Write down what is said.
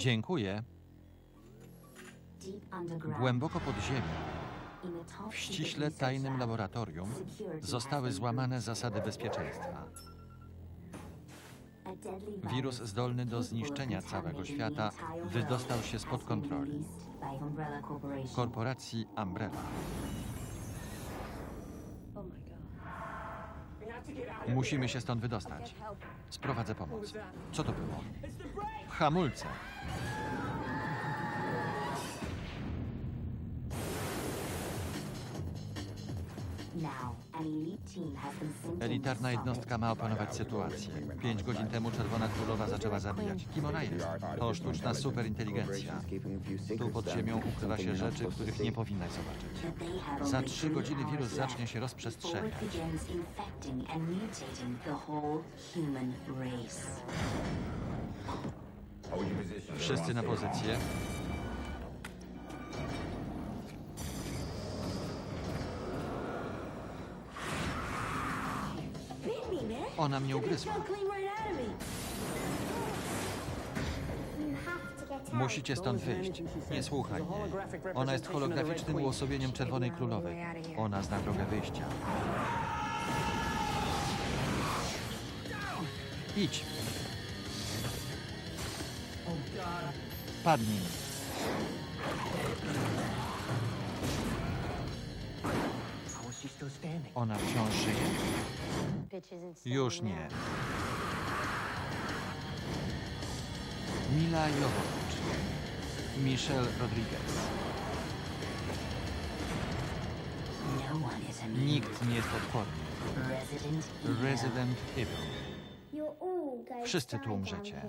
Dziękuję. Głęboko pod ziemią, w ściśle tajnym laboratorium, zostały złamane zasady bezpieczeństwa. Wirus zdolny do zniszczenia całego świata wydostał się spod kontroli. korporacji Umbrella. Musimy się stąd wydostać. Sprowadzę pomoc. Co to było? Hamulce. Elitarna jednostka ma opanować sytuację. Pięć godzin temu Czerwona Królowa zaczęła zabijać. Kim ona jest? To sztuczna superinteligencja. Tu pod ziemią ukrywa się rzeczy, których nie powinnaś zobaczyć. Za trzy godziny wirus zacznie się rozprzestrzeniać. Wszyscy na pozycję. Ona mnie ugryzła. Musicie stąd wyjść. Nie słuchaj. Ona jest holograficznym uosobieniem Czerwonej Królowej. Ona zna drogę wyjścia. Idź. Padnij. Ona wciąż żyje? Już nie. Mila Jowowicz. Michelle Rodriguez. Nikt nie jest odporny. Resident Evil. Wszyscy tu umrzecie.